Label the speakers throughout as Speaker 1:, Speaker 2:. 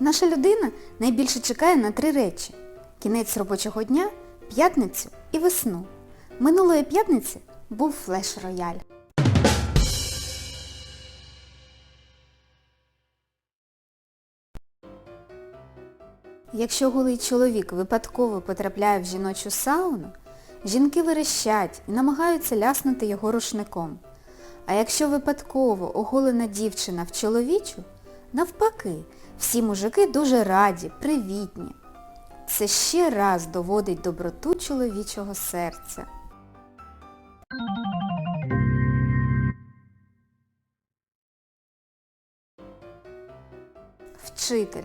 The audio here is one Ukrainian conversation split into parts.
Speaker 1: Наша людина найбільше чекає на три речі. Кінець робочого дня, п'ятницю і весну. Минулої п'ятниці був флеш-рояль. Якщо голий чоловік випадково потрапляє в жіночу сауну, жінки верещать і намагаються ляснути його рушником. А якщо випадково оголена дівчина в чоловічу, навпаки, всі мужики дуже раді, привітні. Це ще раз доводить доброту чоловічого серця. Вчитель.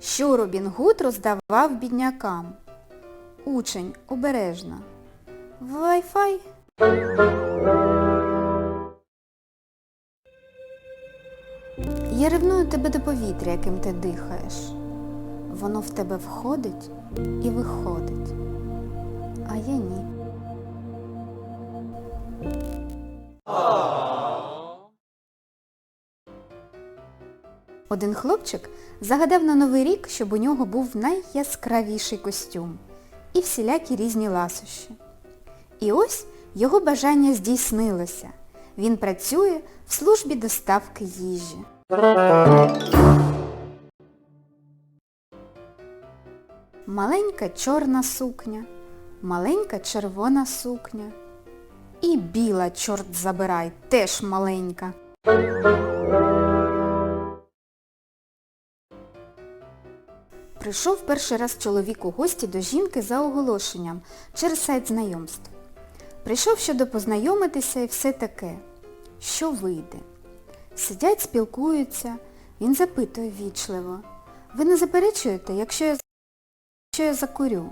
Speaker 1: Що Робін Гуд роздавав біднякам? Учень, обережно. Wi-Fi? Я ревную тебе до повітря, яким ти дихаєш. Воно в тебе входить і виходить. А я ні. Один хлопчик загадав на Новий рік, щоб у нього був найяскравіший костюм і всілякі різні ласощі. І ось його бажання здійснилося. Він працює в службі доставки їжі. Маленька чорна сукня, маленька червона сукня. І біла, чорт забирай, теж маленька. Прийшов перший раз чоловік у гості до жінки за оголошенням через сайт знайомств. Прийшов щодо познайомитися і все таке. Що вийде? Сидять, спілкуються, він запитує ввічливо. Ви не заперечуєте, якщо я, якщо я закурю?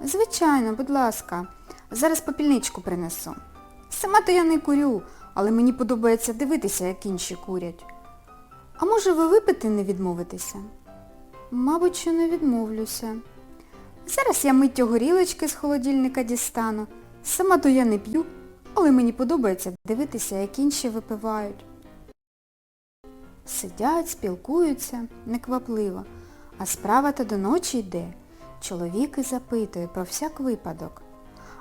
Speaker 1: Звичайно, будь ласка, зараз попільничку принесу. Сама то я не курю, але мені подобається дивитися, як інші курять. А може ви випити не відмовитеся? Мабуть, що не відмовлюся. Зараз я миттю горілочки з холодильника дістану. Сама то я не п'ю, але мені подобається дивитися, як інші випивають. Сидять, спілкуються, неквапливо, а справа-то до ночі йде. Чоловік і запитує про всяк випадок.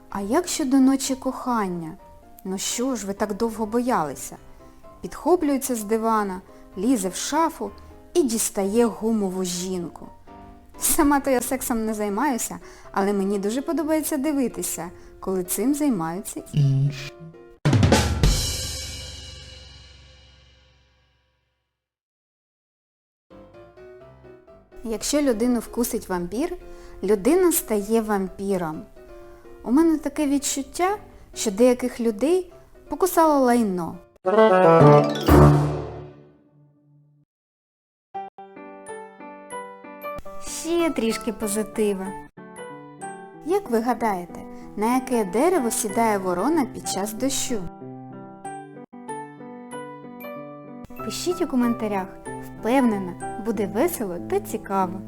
Speaker 1: А як щодо ночі кохання? Ну що ж ви так довго боялися? Підхоплюється з дивана, лізе в шафу і дістає гумову жінку. Сама то я сексом не займаюся, але мені дуже подобається дивитися, коли цим займаються
Speaker 2: інші.
Speaker 1: Якщо людину вкусить вампір, людина стає вампіром. У мене таке відчуття, що деяких людей покусало лайно. Ще трішки позитива. Як ви гадаєте, на яке дерево сідає ворона під час дощу? Пишіть у коментарях. Впевнена, буде весело та цікаво.